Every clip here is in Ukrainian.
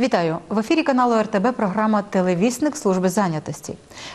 Вітаю в ефірі каналу РТБ. Програма Телевісник служби зайнятості.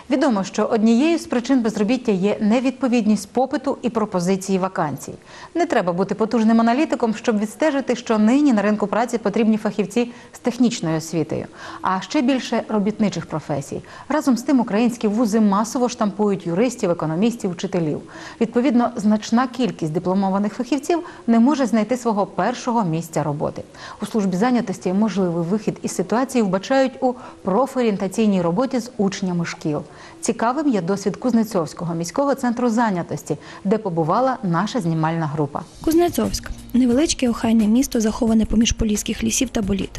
Відомо, що однією з причин безробіття є невідповідність попиту і пропозиції вакансій. Не треба бути потужним аналітиком, щоб відстежити, що нині на ринку праці потрібні фахівці з технічною освітою, а ще більше робітничих професій. Разом з тим українські вузи масово штампують юристів, економістів, вчителів. Відповідно, значна кількість дипломованих фахівців не може знайти свого першого місця роботи. У службі зайнятості можливий вихід із ситуації вбачають у профорієнтаційній роботі з учнями шкіл. Цікавим є досвід Кузнецовського міського центру зайнятості, де побувала наша знімальна група. Кузнецовськ невеличке охайне місто, заховане поміж поліських лісів та боліт.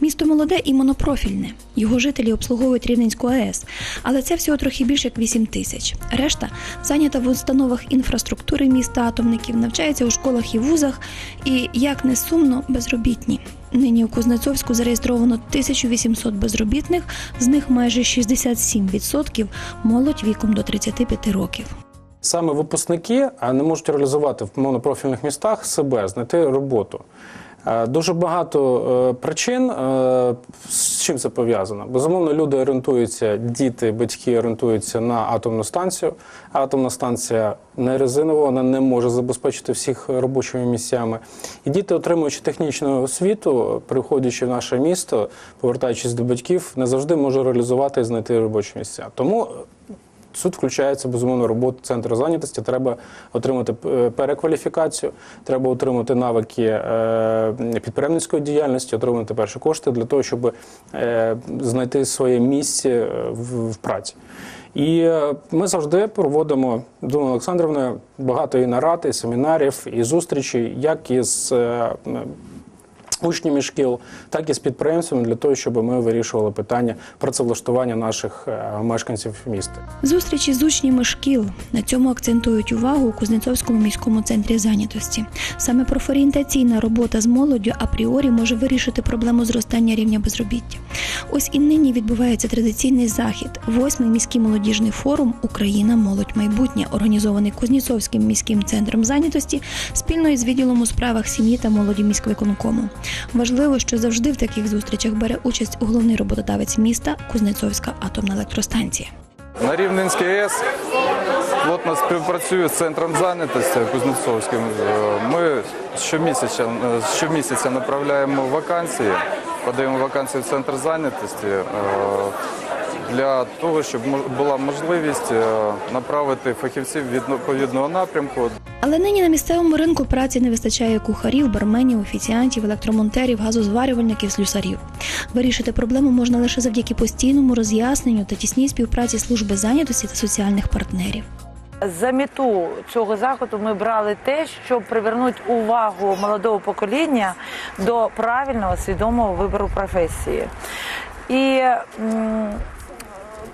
Місто молоде і монопрофільне. Його жителі обслуговують Рівненську АЕС, але це всього трохи більше як 8 тисяч. Решта зайнята в установах інфраструктури міста атомників, навчається у школах і вузах, і як не сумно, безробітні. Нині у Кузнецовську зареєстровано 1800 безробітних, з них майже 67% молодь віком до 35 років. Саме випускники не можуть реалізувати в монопрофільних містах себе, знайти роботу. Е, Дуже багато е, причин, е, з чим це пов'язано. Безумовно, люди орієнтуються, діти, батьки орієнтуються на атомну станцію. Атомна станція не резинова, вона не може забезпечити всіх робочими місцями. І діти, отримуючи технічну освіту, приходячи в наше місто, повертаючись до батьків, не завжди можуть реалізувати і знайти робочі місця. Тому Суд включається безумовно роботу центру зайнятості. Треба отримати е, перекваліфікацію, треба отримати навики е, підприємницької діяльності, отримати перші кошти для того, щоб е, знайти своє місце в, праці. І ми завжди проводимо з Думою Олександрівною багато і нарад, і семінарів, і зустрічей, як із учнями шкіл, так і з підприємцями для того, щоб ми вирішували питання працевлаштування наших е, мешканців міста. Зустрічі з учнями шкіл на цьому акцентують увагу у Кузнецовському міському центрі зайнятості. Саме профорієнтаційна робота з молоддю апріорі може вирішити проблему зростання рівня безробіття. Ось і нині відбувається традиційний захід, восьмий міський молодіжний форум Україна молодь майбутнє, організований Кузнєцовським міським центром зайнятості спільно із відділом у справах сім'ї та молоді міськвиконкому. Важливо, що завжди в таких зустрічах бере участь головний роботодавець міста Кузнецовська атомна електростанція. На Рівненській АЕС плотно співпрацює з центром зайнятості Кузнецовським. Е, Ми щомісяця, щомісяця направляємо вакансії, подаємо вакансії в центр зайнятості е, для того, щоб мож- була можливість е, направити фахівців відповідного напрямку Але нині на місцевому ринку праці не вистачає кухарів, барменів, офіціантів, електромонтерів, газозварювальників, слюсарів. Вирішити проблему можна лише завдяки постійному роз'ясненню та тісній співпраці служби зайнятості та соціальних партнерів. За мету цього заходу ми брали те, щоб привернути увагу молодого покоління до правильного свідомого вибору професії. І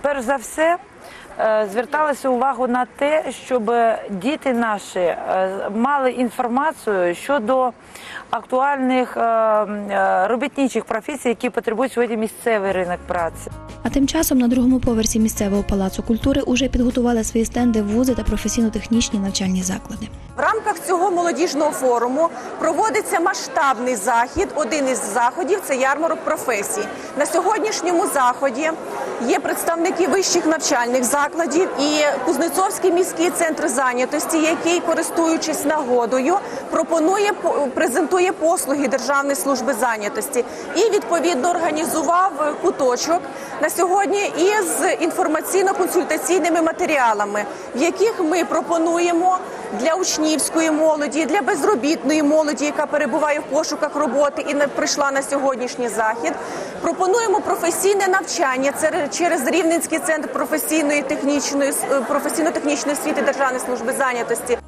перш за все е, зверталася увагу на те, щоб діти наші е, мали інформацію щодо актуальних е, е, робітничих професій, які потребують сьогодні місцевий ринок праці. А тим часом на другому поверсі місцевого палацу культури уже підготували свої стенди вузи та професійно-технічні навчальні заклади. В рамках цього молодіжного форуму проводиться масштабний захід. Один із заходів це ярмарок професій. На сьогоднішньому заході є представники вищих навчальних закладів і Кузнецовський міський центр зайнятості, який, користуючись нагодою, пропонує по- презентує послуги Державної служби зайнятості. І відповідно організував куточок на сьогодні із інформаційно-консультаційними матеріалами, в яких ми пропонуємо для учнівської молоді, для безробітної молоді, яка перебуває в пошуках роботи і не прийшла на сьогоднішній захід. Пропонуємо професійне навчання це через Рівненський центр професійної технічної е, професійно-технічної освіти Державної служби зайнятості.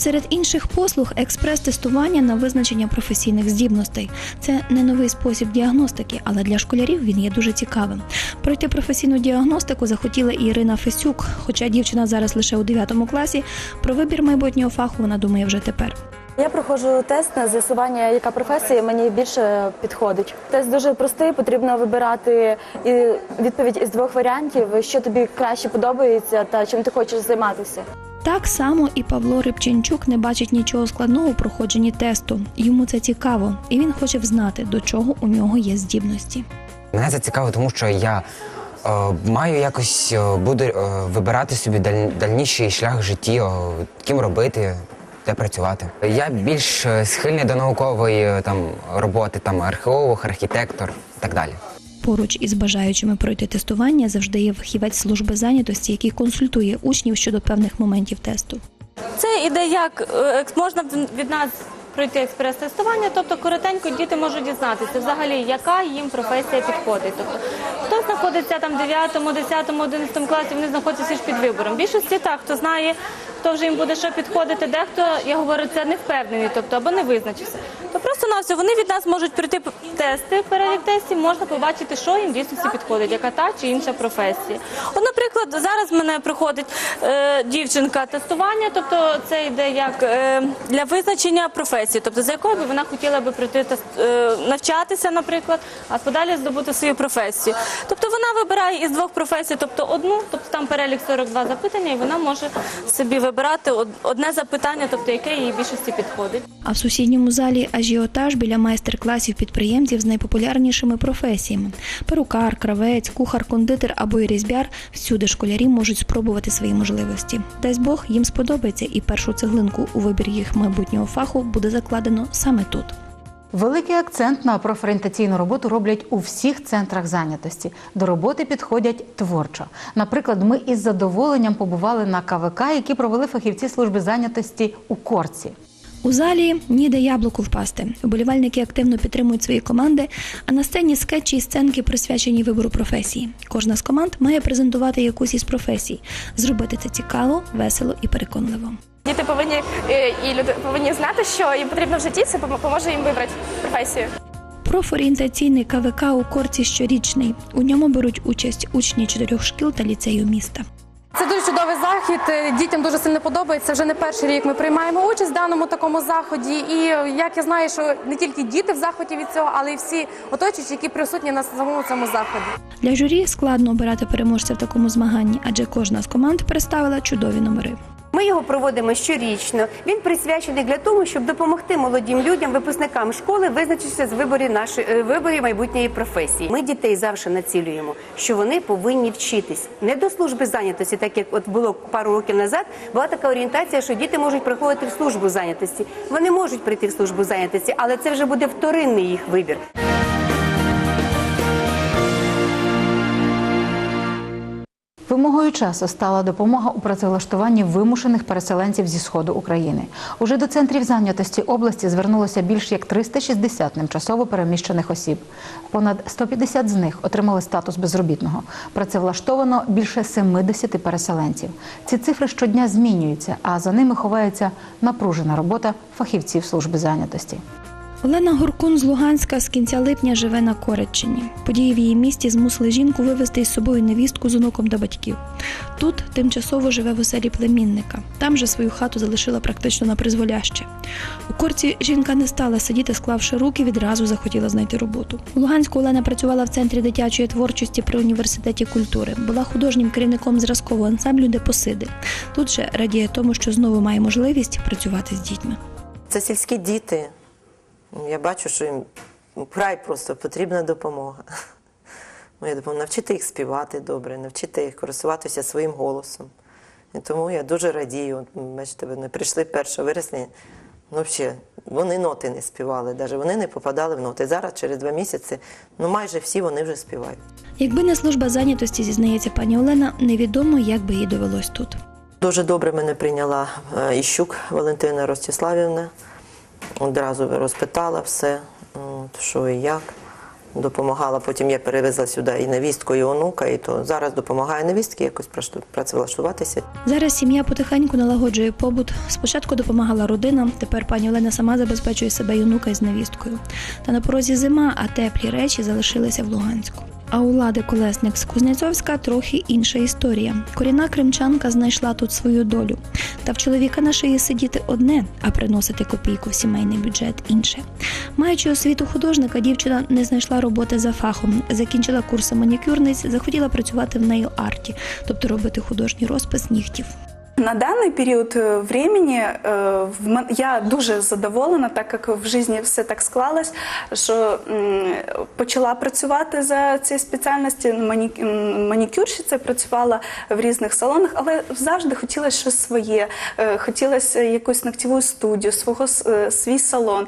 Серед інших послуг експрес-тестування на визначення професійних здібностей. Це не новий спосіб діагностики, але для школярів він є дуже цікавим. Пройти професійну діагностику захотіла Ірина Фесюк, хоча дівчина зараз лише у 9 класі. Про вибір майбутнього фаху вона думає вже тепер. Я проходжу тест на з'ясування, яка професія мені більше підходить. Тест дуже простий, потрібно вибирати і відповідь із двох варіантів, що тобі краще подобається та чим ти хочеш займатися. Так само і Павло Рибченчук не бачить нічого складного у проходженні тесту. Йому це цікаво, і він хоче взнати, до чого у нього є здібності. Мене зацікавило, тому що я е, маю якось е, буду е, вибирати собі даль- дальніший шлях в житті, е, ким робити, де працювати. Я більш е, схильний до наукової е, там роботи, там археолог, архітектор і так далі. Поруч із бажаючими пройти тестування завжди є фахівець служби зайнятості, який консультує учнів щодо певних моментів тесту. Це іде як е, можна від нас пройти експрес-тестування, тобто коротенько діти можуть дізнатися взагалі, яка їм професія підходить. Тобто хто знаходиться там в 9, 10, 11 класі, вони знаходяться ж під вибором. Більшості так, хто знає, хто вже їм буде що підходити, дехто, я говорю, це не впевнений, тобто або не визначився. То просто на все вони від нас можуть пройти тести, перелік тестів, можна побачити, що їм в дійсності підходить, яка та чи інша професія. От, наприклад, зараз в мене приходить е, дівчинка тестування, тобто це йде як е, для визначення професії, тобто за якою би вона хотіла би пройти тест, е, навчатися, наприклад, а подалі здобути свою професію. Тобто вона вибирає із двох професій, тобто одну, тобто там перелік 42 запитання, і вона може собі вибирати одне запитання, тобто яке їй більшості підходить. А в сусідньому залі ажіотаж біля майстер-класів підприємців з найпопулярнішими професіями: перукар, кравець, кухар, кондитер або й різьбяр. Всюди школярі можуть спробувати свої можливості. Дасть Бог їм сподобається, і першу цеглинку у вибір їх майбутнього фаху буде закладено саме тут. Великий акцент на профорієнтаційну роботу роблять у всіх центрах зайнятості. До роботи підходять творчо. Наприклад, ми із задоволенням побували на КВК, які провели фахівці служби зайнятості у Корці. У залі ніде яблуку впасти. Вболівальники активно підтримують свої команди, а на сцені скетчі і сценки присвячені вибору професії. Кожна з команд має презентувати якусь із професій, зробити це цікаво, весело і переконливо. Діти повинні е, і люди повинні знати, що їм потрібно в житті. Це поможе їм вибрати професію. Профорієнтаційний КВК у Корці щорічний. У ньому беруть участь учні чотирьох шкіл та ліцею міста. Це дуже чудовий захід. е, Дітям дуже сильно подобається. Вже не перший рік ми приймаємо участь в даному такому заході. І е, як я знаю, що не тільки діти в захваті від цього, але й всі оточуючі, які присутні на самому цьому заході. Для журі складно обирати переможця в такому змаганні, адже кожна з команд представила чудові номери. Ми його проводимо щорічно. Він присвячений для того, щоб допомогти молодим людям, випускникам школи визначитися з виборі нашої е, виборі майбутньої професії. Ми дітей завжди націлюємо, що вони повинні вчитись не до служби зайнятості, так як от було пару років назад. Була така орієнтація, що діти можуть приходити в службу зайнятості. Вони можуть прийти в службу зайнятості, але це вже буде вторинний їх вибір. Вимогою часу стала допомога у працевлаштуванні вимушених переселенців зі сходу України. Уже до центрів зайнятості області звернулося більш як 360 тимчасово переміщених осіб. Понад 150 з них отримали статус безробітного. Працевлаштовано більше 70 переселенців. Ці цифри щодня змінюються, а за ними ховається напружена робота фахівців служби зайнятості. Олена Горкун з Луганська з кінця липня живе на Кореччині. Події в її місті змусили жінку вивезти із собою невістку з онуком до батьків. Тут тимчасово живе в оселі племінника. Там же свою хату залишила практично на призволяще. У корці жінка не стала сидіти, склавши руки, відразу захотіла знайти роботу. У Луганську Олена працювала в центрі дитячої творчості при університеті культури. Була художнім керівником зразкового ансамблю Депосиди. Тут же радіє тому, що знову має можливість працювати з дітьми. Це сільські діти. Я бачу, що їм вкрай просто потрібна допомога. Моя допомога навчити їх співати добре, навчити їх користуватися своїм голосом. І тому я дуже радію. Бачите, вони прийшли 1 вересня, ну взагалі, вони ноти не співали, навіть вони не попадали в ноти. Зараз, через два місяці, ну майже всі вони вже співають. Якби не служба зайнятості, зізнається пані Олена, невідомо, як би їй довелось тут. Дуже добре мене прийняла е, Іщук Валентина Ростиславівна. Одразу розпитала все, от, що і як. Допомагала. Потім я перевезла сюди і невістку, і онука, і то зараз допомагає невістки якось працевлаштуватися. Зараз сім'я потихеньку налагоджує побут. Спочатку допомагала родина, тепер пані Олена сама забезпечує себе й онука із невісткою. Та на порозі зима, а теплі речі залишилися в Луганську. А у Лади Колесник з Кузнєцовська трохи інша історія. Корінна кримчанка знайшла тут свою долю. Та в чоловіка на шиї сидіти одне, а приносити копійку в сімейний бюджет інше. Маючи освіту художника, дівчина не знайшла роботи за фахом. Закінчила курси манікюрниць, захотіла працювати в нейл-арті, тобто робити художній розпис нігтів. На даний період е, времени мен- я дуже задоволена, так як в житті все так склалось, що почала працювати за цією спеціальністю мані- працювала в різних салонах, але завжди хотілося щось своє, е, хотілося якусь ногтєву студію, свого е, свій салон.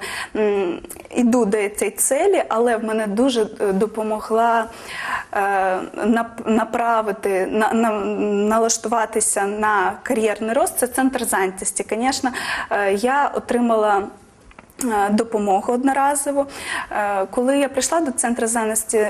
Іду до цієї цілі, але в мене дуже е, допомогла направити, на, на, налаштуватися на кар'єрний рост. Це центр зайнятості. Звісно, е, я отримала. Е, Допомогу одноразову. Е, Коли я прийшла до центру зайнятості,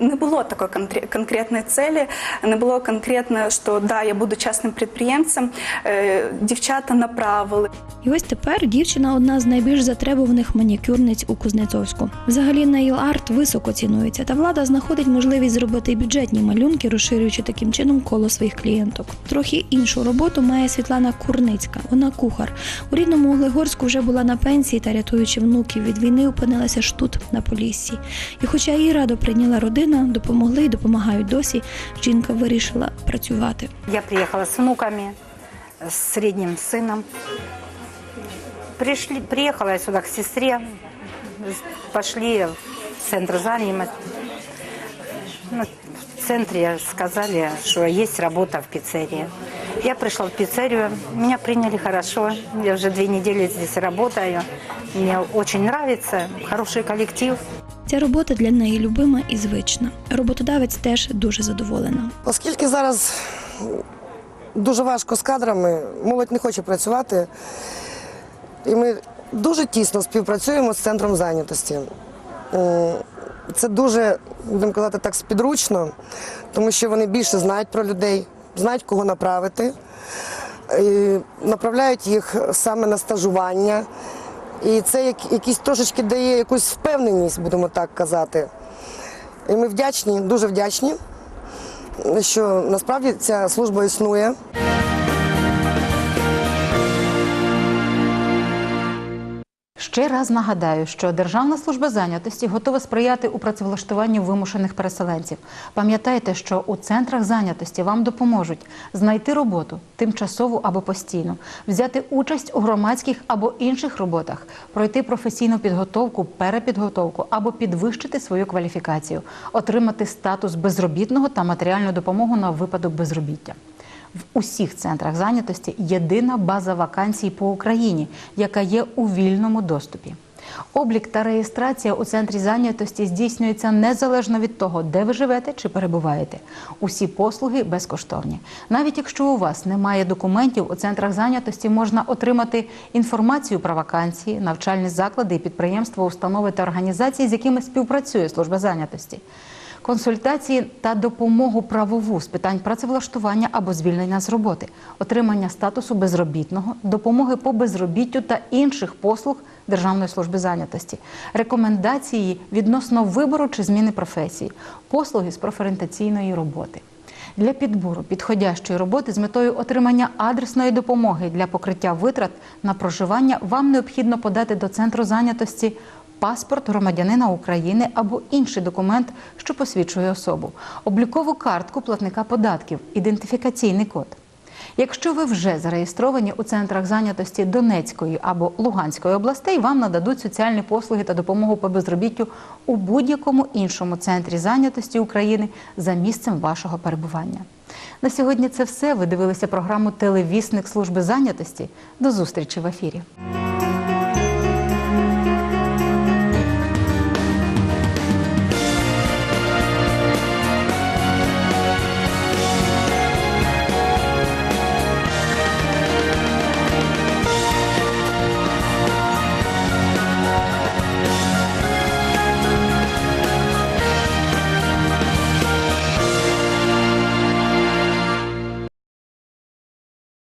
не було такої конкретної цілі, не було конкретно, що да, я буду частним підприємцем. Е, Дівчата направили. І ось тепер дівчина одна з найбільш затребуваних манікюрниць у Кузнецовську. Взагалі нейл-арт високо цінується, та влада знаходить можливість зробити бюджетні малюнки, розширюючи таким чином коло своїх клієнток. Трохи іншу роботу має Світлана Курницька. Вона кухар. У рідному Углегорську вже була на пенсії та рятуючи внуків від війни, опинилася ж тут, на Поліссі. І хоча її радо прийняла родина, допомогли і допомагають досі, жінка вирішила працювати. Я приехала с внуками, с средним сыном. Пришли, приехала я сюда к сестре, пошли в центр занятости. Ну, в центре сказали, что есть работа в пиццерии. Я пришла в пиццерию, меня приняли хорошо. Я уже две недели здесь работаю. Мне очень нравится, хороший коллектив. Ця робота для неї любима і звична. Роботодавець теж дуже задоволена. Оскільки зараз дуже важко з кадрами, молодь не хоче працювати, і ми дуже тісно співпрацюємо з центром зайнятості. Це дуже, будемо казати так, спідручно, тому що вони більше знають про людей, знають, кого направити, направляють їх саме на стажування. І це як- якісь трошечки дає якусь впевненість, будемо так казати. І ми вдячні, дуже вдячні що насправді ця служба існує. Ще раз нагадаю, що Державна служба зайнятості готова сприяти у працевлаштуванні вимушених переселенців. Пам'ятайте, що у центрах зайнятості вам допоможуть знайти роботу тимчасову або постійну, взяти участь у громадських або інших роботах, пройти професійну підготовку, перепідготовку або підвищити свою кваліфікацію, отримати статус безробітного та матеріальну допомогу на випадок безробіття. В усіх центрах зайнятості єдина база вакансій по Україні, яка є у вільному доступі. Облік та реєстрація у центрі зайнятості здійснюється незалежно від того, де ви живете чи перебуваєте. Усі послуги безкоштовні. Навіть якщо у вас немає документів, у центрах зайнятості можна отримати інформацію про вакансії, навчальні заклади і підприємства, установи та організації, з якими співпрацює служба зайнятості консультації та допомогу правову з питань працевлаштування або звільнення з роботи, отримання статусу безробітного, допомоги по безробіттю та інших послуг Державної служби зайнятості, рекомендації відносно вибору чи зміни професії, послуги з профорієнтаційної роботи. Для підбору підходящої роботи з метою отримання адресної допомоги для покриття витрат на проживання вам необхідно подати до центру зайнятості паспорт громадянина України або інший документ, що посвідчує особу, облікову картку платника податків, ідентифікаційний код. Якщо ви вже зареєстровані у центрах зайнятості Донецької або Луганської областей, вам нададуть соціальні послуги та допомогу по безробіттю у будь-якому іншому центрі зайнятості України за місцем вашого перебування. На сьогодні це все. Ви дивилися програму Телевісник служби зайнятості. До зустрічі в ефірі.